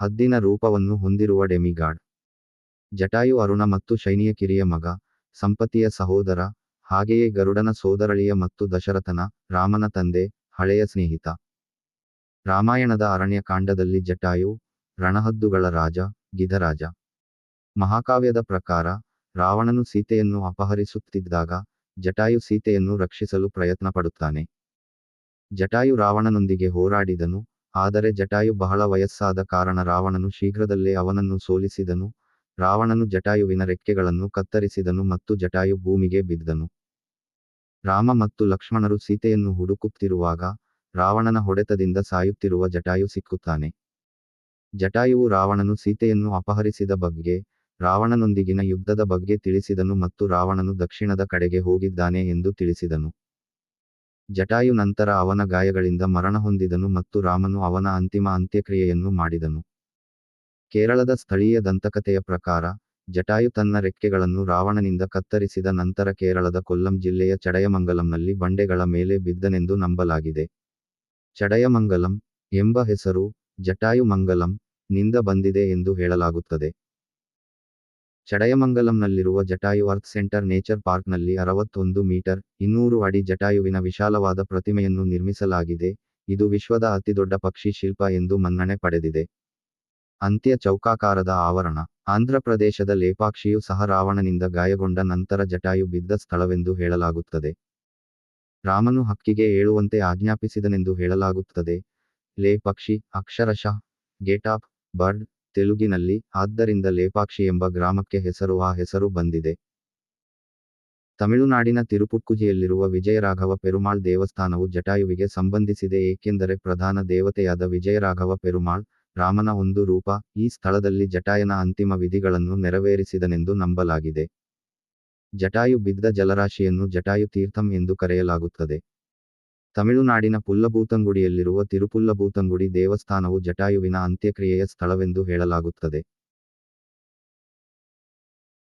ಹದ್ದಿನ ರೂಪವನ್ನು ಹೊಂದಿರುವ ಡೆಮಿಗಾಡ್ ಜಟಾಯು ಅರುಣ ಮತ್ತು ಶೈನಿಯ ಕಿರಿಯ ಮಗ, ಸಂಪತಿಯ ಸಹೋದರ, ಹಾಗೆಯೇ ಗರುಡನ ಸೋದರಳಿಯ ಮತ್ತು ದಶರಥನ, ರಾಮನ ತಂದೆ, ಹಳೆಯ ಸ್ನೇಹಿತ. ರಾಮಾಯಣದ ಅರಣ್ಯಕಾಂಡದಲ್ಲಿ ಜಟಾಯು, ರಣಹದ್ದುಗಳ ರಾಜ, ಗಿಧರಾಜ. ಮಹಾಕಾವ್ಯದ ಪ್ರಕಾರ, ರಾವಣನು ಸೀತೆಯನ್ನು ಅಪಹರಿಸುತ್ತಿದ್ದಾಗ, ಜಟಾಯು ಸೀತೆಯನ್ನು ರಕ್ಷಿಸಲು ಪ್ರಯತ್ನ ಪಡುತ್ತಾನೆ ಜಟಾಯು ರಾವಣನೊಂದಿಗೆ ಹೋರಾಡಿದನು ಆದರೆ ಜಟಾಯು ಬಹಳ ವಯಸ್ಸಾದ ಕಾರಣ ರಾವಣನು ಶೀಘ್ರದಲ್ಲೇ ಅವನನ್ನು ಸೋಲಿಸಿದನು. ರಾವಣನು ಜಟಾಯುವಿನ ರೆಕ್ಕೆಗಳನ್ನು ಕತ್ತರಿಸಿದನು ಮತ್ತು ಜಟಾಯು ಭೂಮಿಗೆ ಬಿದ್ದನು. ರಾಮ ಮತ್ತು ಲಕ್ಷ್ಮಣರು ಸೀತೆಯನ್ನು ಹುಡುಕುತ್ತಿರುವಾಗ ರಾವಣನ ಹೊಡೆತದಿಂದ ಸಾಯುತ್ತಿರುವ ಜಟಾಯು ಸಿಕ್ಕುತ್ತಾನೆ. ಜಟಾಯುವು ರಾವಣನು ಸೀತೆಯನ್ನು ಅಪಹರಿಸಿದ ಬಗ್ಗೆ, ರಾವಣನೊಂದಿಗಿನ ಯುದ್ಧದ ಬಗ್ಗೆ ತಿಳಿಸಿದನು ಮತ್ತು ರಾವಣನು ದಕ್ಷಿಣದ ಕಡೆಗೆ ಹೋಗಿದ್ದಾನೆ ಎಂದು ತಿಳಿಸಿದನು. ಜಟಾಯು ನಂತರ ಅವನ ಗಾಯಗಳಿಂದ ಮರಣ ಹೊಂದಿದನು ಮತ್ತು ರಾಮನು ಅವನ ಅಂತಿಮ ಅಂತ್ಯಕ್ರಿಯೆಯನ್ನು ಮಾಡಿದನು. ಕೇರಳದ ಸ್ಥಳೀಯ ದಂತಕಥೆಯ ಪ್ರಕಾರ, ಜಟಾಯು ತನ್ನ ರೆಕ್ಕೆಗಳನ್ನು ರಾವಣನಿಂದ ಕತ್ತರಿಸಿದ ನಂತರ ಕೇರಳದ ಕೊಲ್ಲಂ ಜಿಲ್ಲೆಯ ಚಡಯಮಂಗಲಂನಲ್ಲಿ ಬಂಡೆಗಳ ಮೇಲೆ ಬಿದ್ದನೆಂದು ನಂಬಲಾಗಿದೆ. ಚಡಯಮಂಗಲಂ ಎಂಬ ಹೆಸರು ಜಟಾಯು ಮಂಗಲಂ ನಿಂದ ಬಂದಿದೆ ಎಂದು ಹೇಳಲಾಗುತ್ತದೆ. ಚಡಯಮಂಗಲಂನಲ್ಲಿರುವ ಜಟಾಯು ಅರ್ಥ್ ಸೆಂಟರ್ ನೇಚರ್ ಪಾರ್ಕ್ನಲ್ಲಿ ಅರವತ್ತೊಂದು ಮೀಟರ್, ಇನ್ನೂರು ಅಡಿ ಜಟಾಯುವಿನ ವಿಶಾಲವಾದ ಪ್ರತಿಮೆಯನ್ನು ನಿರ್ಮಿಸಲಾಗಿದೆ. ಇದು ವಿಶ್ವದ ಅತಿದೊಡ್ಡ ಪಕ್ಷಿ ಶಿಲ್ಪ ಎಂದು ಮನ್ನಣೆ ಪಡೆದಿದೆ. ಅಂತ್ಯ ಚೌಕಾಕಾರದ ಆವರಣ. ಆಂಧ್ರಪ್ರದೇಶದ ಲೇಪಾಕ್ಷಿಯು ಸಹ ರಾವಣನಿಂದ ಗಾಯಗೊಂಡ ನಂತರ ಜಟಾಯು ಬಿದ್ದ ಸ್ಥಳವೆಂದು ಹೇಳಲಾಗುತ್ತದೆ. ರಾಮನು ಹಕ್ಕಿಗೆ ಏಳುವಂತೆ ಆಜ್ಞಾಪಿಸಿದನೆಂದು ಹೇಳಲಾಗುತ್ತದೆ. ಲೇ ಪಕ್ಷಿ ಅಕ್ಷರಶಃ, ಗೇಟ್ ಆಫ್, ಬರ್ಡ್ ತೆಲುಗಿನಲ್ಲಿ ಆದ್ದರಿಂದ ಲೇಪಾಕ್ಷಿ ಎಂಬ ಗ್ರಾಮಕ್ಕೆ ಹೆಸರು, ಆ ಹೆಸರು ಬಂದಿದೆ. ತಮಿಳುನಾಡಿನ ತಿರುಪುಕ್ಕುಜಿಯಲ್ಲಿರುವ ವಿಜಯರಾಘವ ಪೆರುಮಾಳ್ ದೇವಸ್ಥಾನವು ಜಟಾಯುವಿಗೆ ಸಂಬಂಧಿಸಿದೆ, ಏಕೆಂದರೆ ಪ್ರಧಾನ ದೇವತೆಯಾದ ವಿಜಯರಾಘವ ಪೆರುಮಾಳ್, ರಾಮನ ಒಂದು ರೂಪ, ಈ ಸ್ಥಳದಲ್ಲಿ ಜಟಾಯನ ಅಂತಿಮ ವಿಧಿಗಳನ್ನು ನೆರವೇರಿಸಿದನೆಂದು ನಂಬಲಾಗಿದೆ. ಜಟಾಯು ಬಿದ್ದ ಜಲರಾಶಿಯನ್ನು ಜಟಾಯು ತೀರ್ಥಂ ಎಂದು ಕರೆಯಲಾಗುತ್ತದೆ. ತಮಿಳುನಾಡಿನ ಪುಲ್ಲಭೂತಂಗುಡಿಯಲ್ಲಿರುವ ತಿರುಪುಲ್ಲಭೂತಂಗುಡಿ ದೇವಸ್ಥಾನವು ಜಟಾಯುವಿನ ಅಂತ್ಯಕ್ರಿಯೆಯ ಸ್ಥಳವೆಂದು ಹೇಳಲಾಗುತ್ತದೆ.